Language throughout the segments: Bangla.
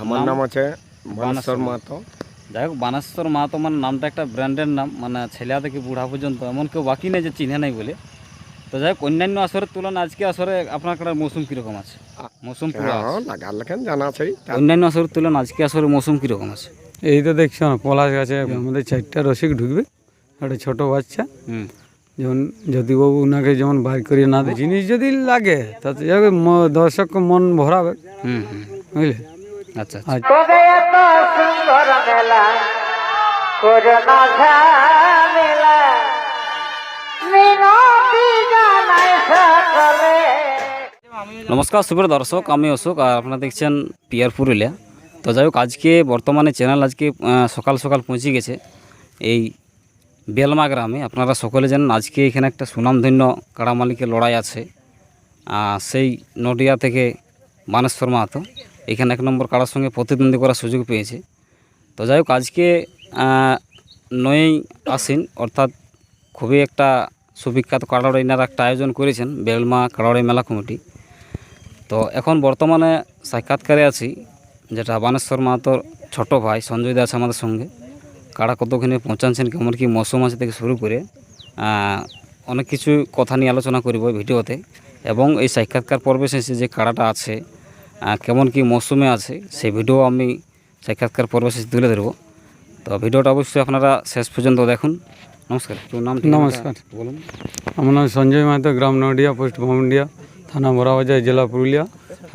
আমার নাম? আছে বানেশ্বর মাহাতো। যাই হোক বানেশ্বর মাহাতো মানে নামটা একটা ব্র্যান্ডের নাম মানে ছেলে থেকে বুড়া পর্যন্ত এমন কেউ বাকি নেই যে চিনে নাই বলে। তো যাই হোক অন্যান্য আসরের তুলনায় আজকে আসরে আপনার কাটার মৌসুম কীরকম আছে? মৌসুম পুরো আছে। হ্যাঁ লাগার লেখেন জানা আছে। অন্যান্য আসরের তুলনায় আজকে আসরে মৌসুম কীরকম আছে? এই তো দেখছ না পলাশ গাছে আমাদের চারটা রসিক ঢুকবে একটা ছোট বাচ্চা। যেমন যদি জ্যোতিবাবু ওনাকে যেমন বাইর করিয়ে না দেয় জিনিস যদি লাগে তাতে যাবে আচ্ছা আচ্ছা। নমস্কার সুপ্র দর্শক আমি অশোক আর আপনারা দেখছেন পিয়ার পুরুলিয়া। তো যাই হোক আজকে বর্তমানে চ্যানেল আজকে সকাল সকাল পৌঁছে গেছে। এই বেলমা গ্রামে আপনারা সকলে জানেন আজকে এখানে একটা সুনামধন্য কাড়া মালিকের লড়াই আছে। সেই নডিয়া থেকে মানেশ্বর মাহাতো। এখানে এক নম্বর কাড়ার সঙ্গে প্রতিদ্বন্দ্বী করার সুযোগ পেয়েছে। তো যাই হোক, আজকে নয়ই আসিন অর্থাৎ খুবই একটা সুবিখ্যাত কাড়াড়াই এনারা একটা আয়োজন করেছেন বেলমা কাড়াড়াই মেলা কমিটি। তো এখন বর্তমানে সাক্ষাৎকারে আছি, যেটা বানেশ্বর মাহাতোর ছোট ভাই সঞ্জয় দাস আমাদের সঙ্গে। কারা কতখানি পৌঁছাচ্ছেন, কেমন কি মৌসুম আছে থেকে শুরু করে অনেক কিছু কথা নিয়ে আলোচনা করব ভিডিওতে। এবং এই সাক্ষাৎকার পর্বে শেষে যে কাড়াটা আছে কেমন কি মৌসুমে আছে সেই ভিডিও আমি সাক্ষাৎকার পর্বে শেষে তুলে ধরবো। তো ভিডিওটা অবশ্যই আপনারা শেষ পর্যন্ত দেখুন। নমস্কার নাম নমস্কার। বলুন। আমার নাম সঞ্জয় মাহাতো গ্রাম নডিয়া পোস্ট ভমন্ডিয়া থানা বড়াবাজার জেলা পুরুলিয়া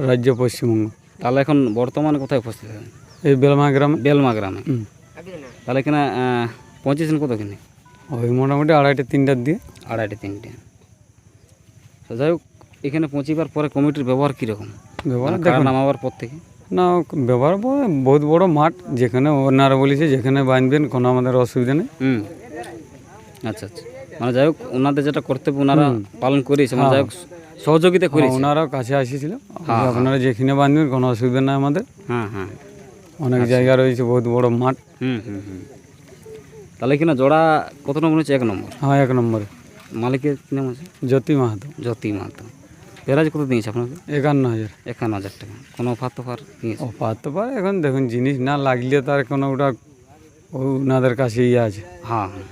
রাজ্য পশ্চিমবঙ্গ। তাহলে এখন বর্তমানে কোথায় উপস্থিত আছেন এই বেলমা গ্রামে। বেলমা গ্রামে। তাহলে এখানে পৌঁছেছেন কতখানি ওই মোটামুটি আড়াইটে তিনটার দিয়ে আড়াইটে তিনটে। তো যাই হোক এখানে পৌঁছিবার পরে কমিটির ব্যবহার কীরকম? ব্যবহার মানে নামাবার পর থেকে? না ব্যবহার বহুত বড় মাঠ যেখানে ওনারা বলেছে যেখানে বাঁধবেন কোনো আমাদের অসুবিধা নেই। হুম। আচ্ছা আচ্ছা। মানে যাই হোক ওনাদের যেটা কর্তব্য ওনারা পালন করেছে মানে যাই হোক সহযোগিতা হ্যাঁ, করেছে ওনারাও কাছে আসিছিল আপনারা যেখানে বাঁধবেন কোনো অসুবিধা নেই আমাদের। হ্যাঁ হ্যাঁ। অনেক জায়গা রয়েছে বহুত বড় মাঠ। হুম হুম হুম। তাহলে এখানে জোড়া কত নম্বর হচ্ছে? এক নম্বর? হ্যাঁ এক নম্বরে। মালিকের কী নাম আছে? জ্যোতি মাহাতো। জ্যোতি মাহাতো। প্যারাজ কত দিয়েছে আপনাকে? একান্ন হাজার। একান্ন হাজার টাকা। কোনো অফার তোফার দিয়েছে? পারতে পারে এখন দেখুন জিনিস না লাগলে তার কোনো ওটা ওনাদের কাছে ইয়ে আছে। হ্যাঁ হ্যাঁ।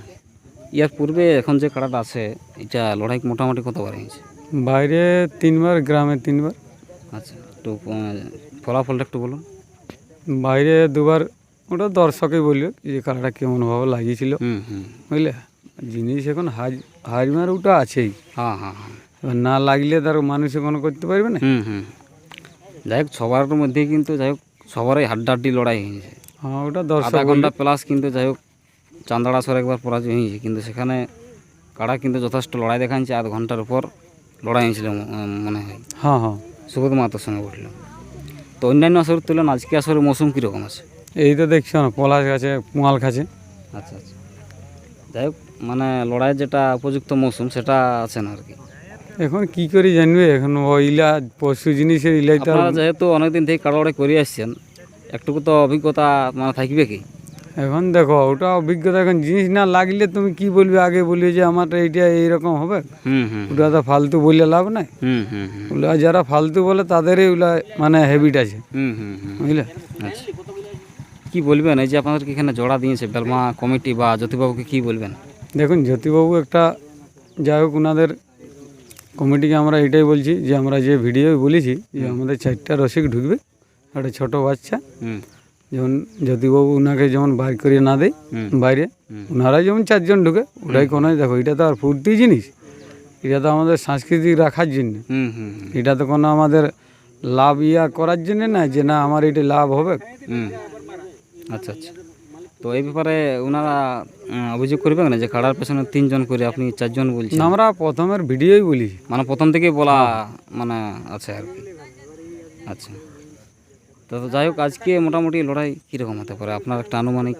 ইয়ার পূর্বে এখন যে কাড়াটা আছে এটা লড়াই মোটামুটি কতবার হয়েছে? বাইরে তিনবার গ্রামে তিনবার। আচ্ছা একটু ফলাফলটা একটু বলুন। বাইরে দুবার ওটা দর্শকই বলবে যে কালারটা কেমনভাবে লাগিয়েছিল। বুঝলে? জিনিস এখন হাজ হাজমার ওটা আছেই। হ্যাঁ হ্যাঁ হ্যাঁ। এবার না লাগলে তার মানুষে কোনো করতে পারবে না। হুম হুম। যাই হোক সবার মধ্যে কিন্তু যাই হোক সবারই হাড্ডাহাড্ডি লড়াই হয়েছে। হ্যাঁ ওটা দশ ঘণ্টা প্লাস কিন্তু যাই হোক চান্দাড়াসর একবার পরাজয় হয়েছে। কিন্তু সেখানে কাড়া কিন্তু যথেষ্ট লড়াই দেখাচ্ছে আধ ঘণ্টার উপর লড়াই হয়েছিল মনে হয়। হ্যাঁ হ্যাঁ। সুবোধ মাতার সঙ্গে উঠল তো অন্যান্য আসরের তুলনায় আজকে আসরে মৌসুম কীরকম আছে? এই তো দেখছ না পলাশ গাছে পুয়াল খাচ্ছে। আচ্ছা আচ্ছা। যাই হোক মানে লড়াইয়ের যেটা উপযুক্ত মৌসুম সেটা আছে না আর কি। এখন কি করে জানবে? এখন ওইলা পশু জিনিসের ইলাই তো আপনারা যেহেতু অনেকদিন থেকে কাড়া লড়াই করে আসছেন একটুকু তো অভিজ্ঞতা মানে থাকবে কি? এখন দেখো ওটা অভিজ্ঞতা এখন জিনিস না লাগলে তুমি কি বলবে? আগে বলবে যে আমার এইটা এইরকম হবে। হুম হুম ওটা তো ফালতু বললে লাভ নাই। ওগুলা যারা ফালতু বলে তাদেরই ওগুলা মানে হ্যাবিট আছে। হুম হুম হুম। বুঝলে? আচ্ছা। কি বলবেন? এই যে আপনাদেরকে এখানে জোড়া দিয়েছে বেলমা কমিটি বা জ্যোতিবাবুকে কি বলবেন? দেখুন জ্যোতিবাবু একটা যাই হোক ওনাদের কমিটিকে আমরা এটাই বলছি যে আমরা যে ভিডিও বলেছি যে আমাদের চারটা রসিক ঢুকবে একটা ছোট বাচ্চা। যেমন জ্যোতিবাবু ওনাকে যেমন বাইর করিয়ে না দেয় বাইরে হুম। ওনারা যেমন চারজন ঢুকে ওটাই কোনো দেখো এটা তো আর ফুর্তি জিনিস। এটা তো আমাদের সাংস্কৃতিক রাখার জন্য। এটা তো কোনো আমাদের লাভ ইয়া করার জন্য না যে না আমার এটা লাভ হবে। আচ্ছা আচ্ছা। তো এই ব্যাপারে ওনারা অভিযোগ করবেন না যে খাড়ার পেছনে তিনজন করে আপনি চারজন বলছেন? আমরা প্রথমের ভিডিওই বলি। মানে প্রথম থেকেই বলা মানে আছে আর কি। আচ্ছা। তো তো যাই হোক আজকে মোটামুটি লড়াই কীরকম হতে পারে? আপনার একটা আনুমানিক?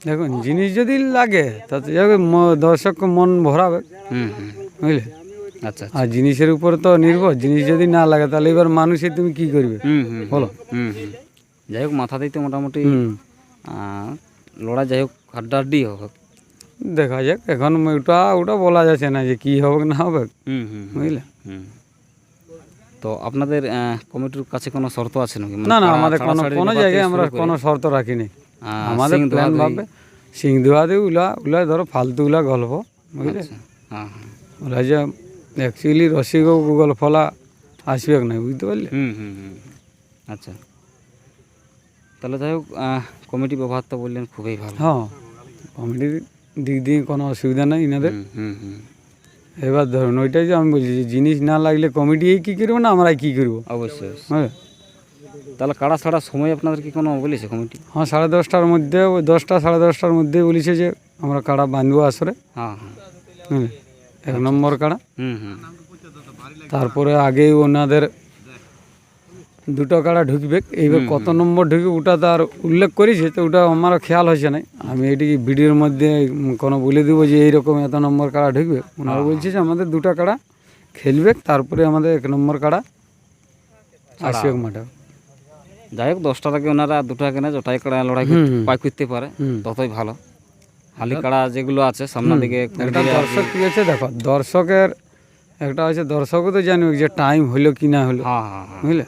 দেখুন জিনিস যদি লাগে তাতে যাই দর্শককে মন ভরাবে। হুম হুম। বুঝলে? আচ্ছা আচ্ছা। আর জিনিসের উপর তো নির্ভর। জিনিস যদি না লাগে তাহলে এবার মানুষের তুমি কি করবে? হুম হুম বলো। হুম হুম। যাই হোক মাথা দিতে মোটামুটি লড়াই যাই হোক হাড্ডাহাড্ডি হোক। দেখা যাক এখন ওটা ওটা বলা যাচ্ছে না যে কি হবে না হবে। হুম হুম হুম, বুঝলে? হুম। তো আপনাদের কমিটির কাছে কোনো শর্ত আছে নাকি? মানে না না আমাদের কোনো কোনো জায়গায় আমরা কোনো শর্ত রাখিনি। আমাদের সিং প্ল্যান ভাবে সিং ধোয়াদি উলা উলা ধরো ফালতু উলা গল্প বুঝলে? আচ্ছা, হ্যাঁ হ্যাঁ। ওরা যে অ্যাকচুয়ালি রসিক গুগল ফলা আসবে না বুঝতে পারলে? হুম হুম হুম। আচ্ছা। তাহলে যাই হোক কমিটি ব্যবহারটা বললেন খুবই ভালো। হ্যাঁ কমেডির দিক দিয়ে কোনো অসুবিধা নেই এনাদের হুম হুম হুম। এবার ধরুন ওইটাই যে আমি বলছি যে জিনিস না লাগলে কমিটি কী করব না আমরাই কী করব? অবশ্যই। হ্যাঁ। তাহলে কাড়া ছাড়া সময় আপনাদের কি কোনো বলেছে কমিটি? হ্যাঁ সাড়ে দশটার মধ্যে ওই দশটা সাড়ে দশটার মধ্যে বলেছে যে আমরা কাড়া বাঁধবো আসরে। হ্যাঁ হ্যাঁ। বুঝলে এক নম্বর কাড়া হুম হুম। তারপরে আগেই ওনাদের দুটো কাড়া ঢুকবে। এইবার কত নম্বর ঢুকবে ওটা তার উল্লেখ করেছে তো ওটা আমারও খেয়াল হয়েছে না। আমি এটি ভিডিওর মধ্যে কোনো বলে দেবো যে এইরকম এত নম্বর কাড়া ঢুকবে। ওনারা বলছে যে আমাদের দুটো কাড়া খেলবে তারপরে আমাদের এক নম্বর কাড়া আসবে মাঠে। যাই হোক দশটার আগে ওনারা দুটো কেনে জটাই কাড়া লড়াই পাই করতে পারে ততই ভালো। হালি কাড়া যেগুলো আছে সামনের দিকে দর্শক কি আছে? দেখো দর্শকের একটা আছে দর্শকও তো জানবে যে টাইম হলো কি না হলো। হ্যাঁ হ্যাঁ হ্যাঁ। বুঝলে?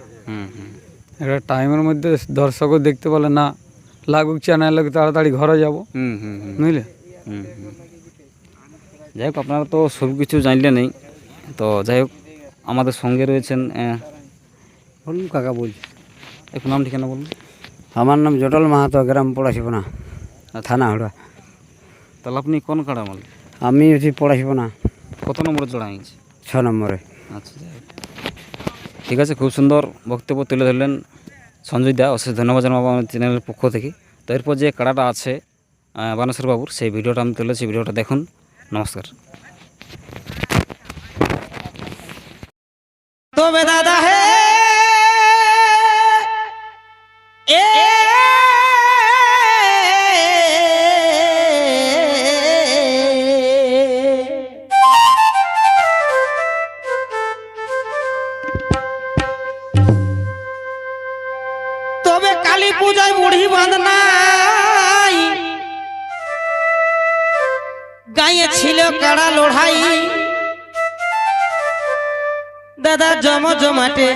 একটা টাইমের মধ্যে দর্শকও দেখতে পেলে না লাগুক চ্যানেল তাড়াতাড়ি ঘরে যাব। হুম হুম হুম। বুঝলে? হুম হুম। যাই হোক আপনারা তো সব কিছু জানলে নেই তো যাই হোক আমাদের সঙ্গে রয়েছেন বলুন কাকা বলছি। একটু নাম ঠিকানা বলুন। আমার নাম জটল মাহাতো গ্রাম পড়াশিবনা থানা হুড়া তাহলে আপনি কোন কাড়া মাল আমি হচ্ছি পড়াশিবনা কত নম্বরে জোড়া হয়েছে ছ নম্বরে। আচ্ছা যাই হোক। ঠিক আছে, খুব সুন্দর বক্তব্য তুলে ধরলেন সঞ্জয় দা। অশেষ ধন্যবাদ জানাব আমার চ্যানেলের পক্ষ থেকে। তো এরপর যে কাড়াটা আছে বানেশ্বর বাবুর, সেই ভিডিওটা আমি তুলেছি ভিডিওটা দেখুন। নমস্কার। তবে দাদা ছিল কাড়া লড়াই। দাদা জম জমাটে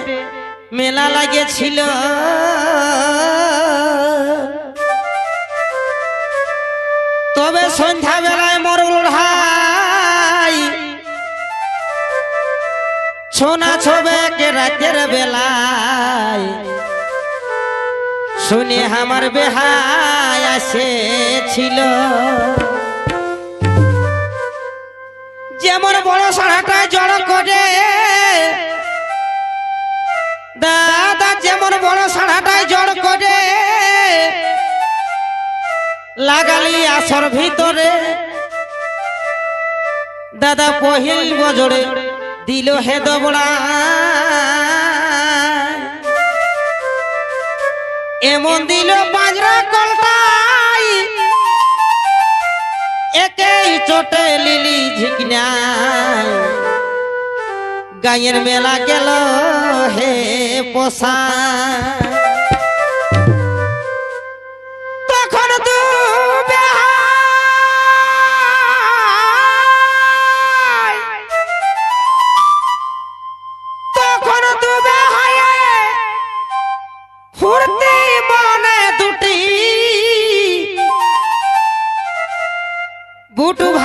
মেলা লাগেছিল তবে সন্ধ্যা বেলায় মরুল ভাই ছোনা ছবে রাতের বেলায়। শুনে আমার বেহায় আসেছিল। যেমন বড় সারাটা জড় করে দাদা, যেমন বড় সারাটাই জড় করে লাগালি আসর ভিতরে। দাদা পহিল বজরে দিল হে দবড়া। এমন দিল বাজরা কলটাই একেই চোটে লিলি ঝিকনাই গায়ের মেলা গেল হে পোষা। তখন তু তখন তু ফুর্তি মনে দুটি বুটু